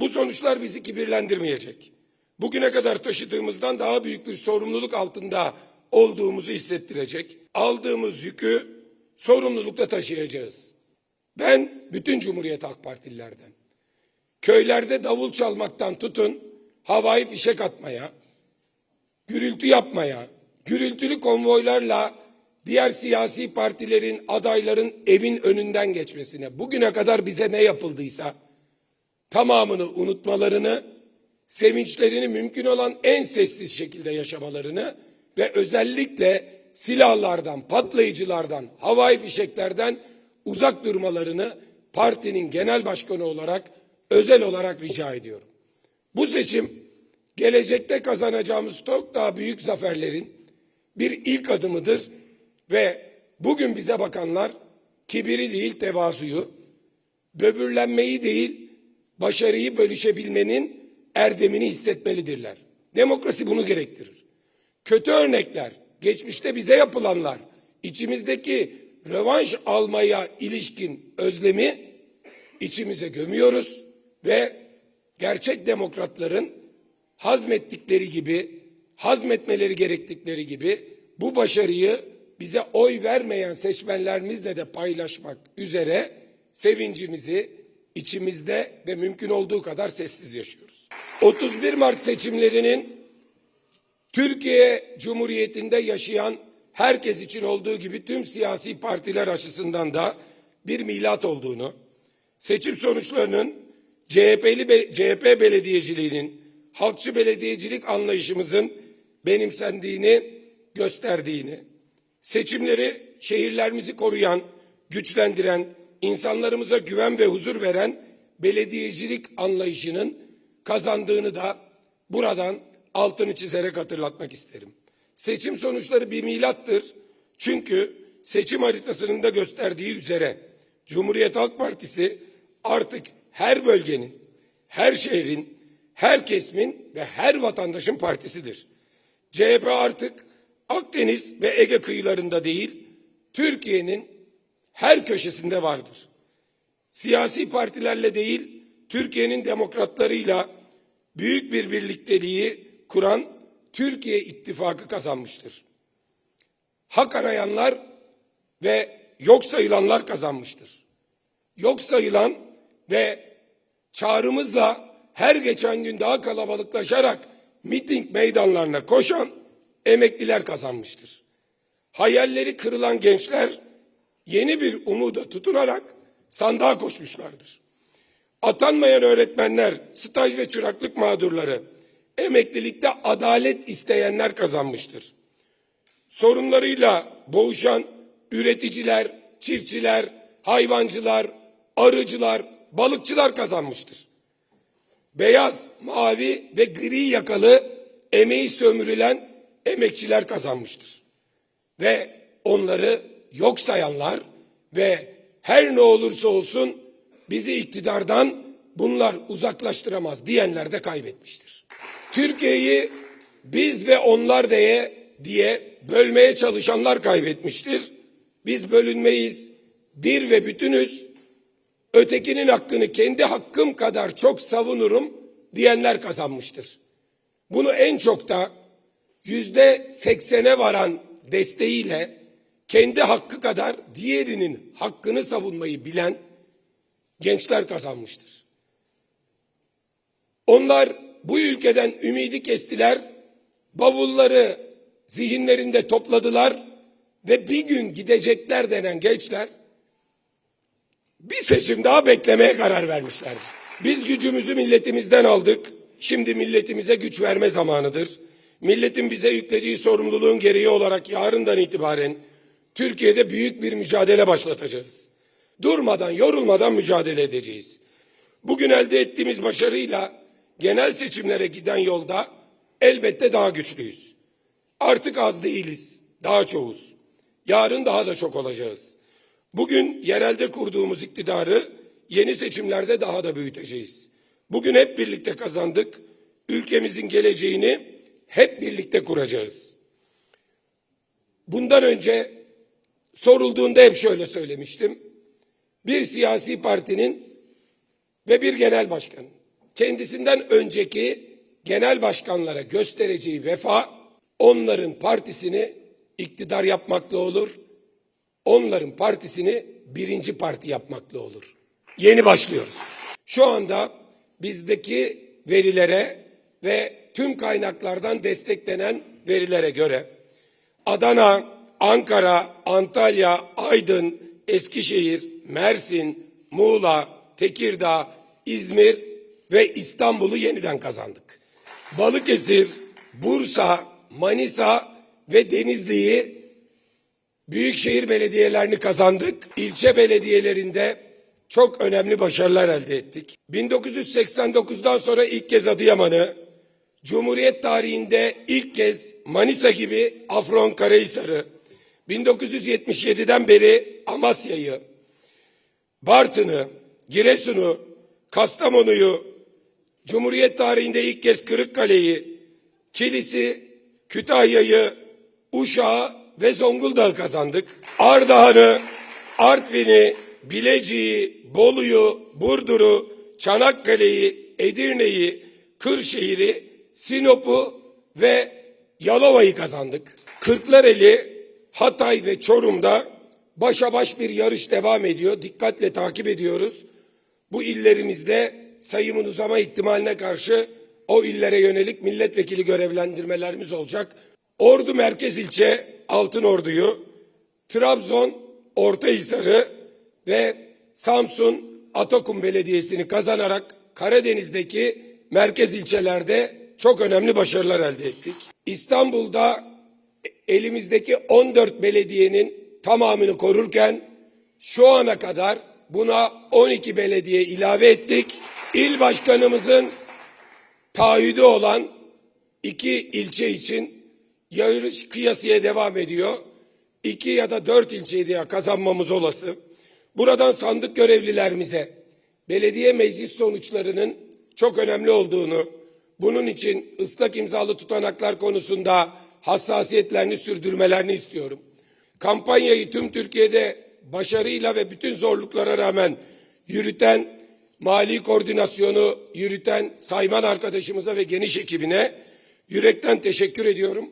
Bu sonuçlar bizi kibirlendirmeyecek. Bugüne kadar taşıdığımızdan daha büyük bir sorumluluk altında olduğumuzu hissettirecek. Aldığımız yükü sorumlulukla taşıyacağız. Ben bütün Cumhuriyet Halk Partililerden köylerde davul çalmaktan tutun havai fişek atmaya, gürültü yapmaya, gürültülü konvoylarla diğer siyasi partilerin, adayların evin önünden geçmesine, bugüne kadar bize ne yapıldıysa tamamını unutmalarını, sevinçlerini mümkün olan en sessiz şekilde yaşamalarını ve özellikle silahlardan, patlayıcılardan, havai fişeklerden uzak durmalarını partinin genel başkanı olarak özel olarak rica ediyorum. Bu seçim gelecekte kazanacağımız çok daha büyük zaferlerin bir ilk adımıdır ve bugün bize bakanlar kibiri değil tevazuyu, böbürlenmeyi değil başarıyı bölüşebilmenin erdemini hissetmelidirler. Demokrasi bunu gerektirir. Kötü örnekler, geçmişte bize yapılanlar, içimizdeki rövanş almaya ilişkin özlemi içimize gömüyoruz ve gerçek demokratların hazmettikleri gibi, hazmetmeleri gerektikleri gibi bu başarıyı bize oy vermeyen seçmenlerimizle de paylaşmak üzere sevincimizi içimizde ve mümkün olduğu kadar sessiz yaşıyoruz. 31 Mart seçimlerinin Türkiye Cumhuriyeti'nde yaşayan herkes için olduğu gibi tüm siyasi partiler açısından da bir milat olduğunu, seçim sonuçlarının CHP'li CHP belediyeciliğinin, halkçı belediyecilik anlayışımızın benimsendiğini gösterdiğini, seçimleri şehirlerimizi koruyan, güçlendiren, insanlarımıza güven ve huzur veren belediyecilik anlayışının kazandığını da buradan altını çizerek hatırlatmak isterim. Seçim sonuçları bir milattır. Çünkü seçim haritasının da gösterdiği üzere Cumhuriyet Halk Partisi artık her bölgenin, her şehrin, her kesimin ve her vatandaşın partisidir. CHP artık Akdeniz ve Ege kıyılarında değil, Türkiye'nin her köşesinde vardır. Siyasi partilerle değil, Türkiye'nin demokratlarıyla büyük bir birlikteliği kuran Türkiye ittifakı kazanmıştır. Hak arayanlar ve yok sayılanlar kazanmıştır. Yok sayılan ve çağrımızla her geçen gün daha kalabalıklaşarak miting meydanlarına koşan emekliler kazanmıştır. Hayalleri kırılan gençler yeni bir umuda tutunarak sandığa koşmuşlardır. Atanmayan öğretmenler, staj ve çıraklık mağdurları, emeklilikte adalet isteyenler kazanmıştır. Sorunlarıyla boğuşan üreticiler, çiftçiler, hayvancılar, arıcılar, balıkçılar kazanmıştır. Beyaz, mavi ve gri yakalı emeği sömürülen emekçiler kazanmıştır. Ve onları yok sayanlar ve her ne olursa olsun bizi iktidardan bunlar uzaklaştıramaz diyenler de kaybetmiştir. Türkiye'yi biz ve onlar diye diye bölmeye çalışanlar kaybetmiştir. Biz bölünmeyiz, bir ve bütünüz. Ötekinin hakkını kendi hakkım kadar çok savunurum diyenler kazanmıştır. Bunu en çok da yüzde seksene varan desteğiyle kendi hakkı kadar diğerinin hakkını savunmayı bilen gençler kazanmıştır. Onlar bu ülkeden ümidi kestiler, bavulları zihinlerinde topladılar ve bir gün gidecekler denen gençler bir seçim daha beklemeye karar vermişlerdi. Biz gücümüzü milletimizden aldık. Şimdi milletimize güç verme zamanıdır. Milletin bize yüklediği sorumluluğun gereği olarak yarından itibaren Türkiye'de büyük bir mücadele başlatacağız. Durmadan, yorulmadan mücadele edeceğiz. Bugün elde ettiğimiz başarıyla genel seçimlere giden yolda elbette daha güçlüyüz. Artık az değiliz, daha çoğuz. Yarın daha da çok olacağız. Bugün yerelde kurduğumuz iktidarı yeni seçimlerde daha da büyüteceğiz. Bugün hep birlikte kazandık. Ülkemizin geleceğini hep birlikte kuracağız. Bundan önce sorulduğunda hep şöyle söylemiştim. Bir siyasi partinin ve bir genel başkanın kendisinden önceki genel başkanlara göstereceği vefa onların partisini iktidar yapmakla olur. Onların partisini birinci parti yapmakla olur. Yeni başlıyoruz. Şu anda bizdeki verilere ve tüm kaynaklardan desteklenen verilere göre Adana, Ankara, Antalya, Aydın, Eskişehir, Mersin, Muğla, Tekirdağ, İzmir ve İstanbul'u yeniden kazandık. Balıkesir, Bursa, Manisa ve Denizli'yi büyükşehir belediyelerini kazandık. İlçe belediyelerinde çok önemli başarılar elde ettik. 1989'dan sonra ilk kez Adıyaman'ı, Cumhuriyet tarihinde ilk kez Manisa gibi Afyonkarahisar'ı, 1977'den beri Amasya'yı, Bartın'ı, Giresun'u, Kastamonu'yu, Cumhuriyet tarihinde ilk kez Kırıkkale'yi, Kilis'i, Kütahya'yı, Uşak'ı ve Zonguldak'ı kazandık. Ardahan'ı, Artvin'i, Bilecik'i, Bolu'yu, Burdur'u, Çanakkale'yi, Edirne'yi, Kırşehir'i, Sinop'u ve Yalova'yı kazandık. Kırklareli, Hatay ve Çorum'da başa baş bir yarış devam ediyor. Dikkatle takip ediyoruz. Bu illerimizde sayımın uzama ihtimaline karşı o illere yönelik milletvekili görevlendirmelerimiz olacak. Ordu Merkez İlçe Altınordu'yu, Trabzon Ortahisar'ı ve Samsun Atakum Belediyesi'ni kazanarak Karadeniz'deki merkez ilçelerde çok önemli başarılar elde ettik. İstanbul'da elimizdeki 14 belediyenin tamamını korurken şu ana kadar buna 12 belediye ilave ettik. İl başkanımızın taahhüdü olan iki ilçe için yarış kıyasıya devam ediyor. İki ya da dört ilçeyi diye kazanmamız olası. Buradan sandık görevlilerimize belediye meclis sonuçlarının çok önemli olduğunu, bunun için ıslak imzalı tutanaklar konusunda hassasiyetlerini sürdürmelerini istiyorum. Kampanyayı tüm Türkiye'de başarıyla ve bütün zorluklara rağmen yürüten mali koordinasyonu yürüten Sayman arkadaşımıza ve geniş ekibine yürekten teşekkür ediyorum.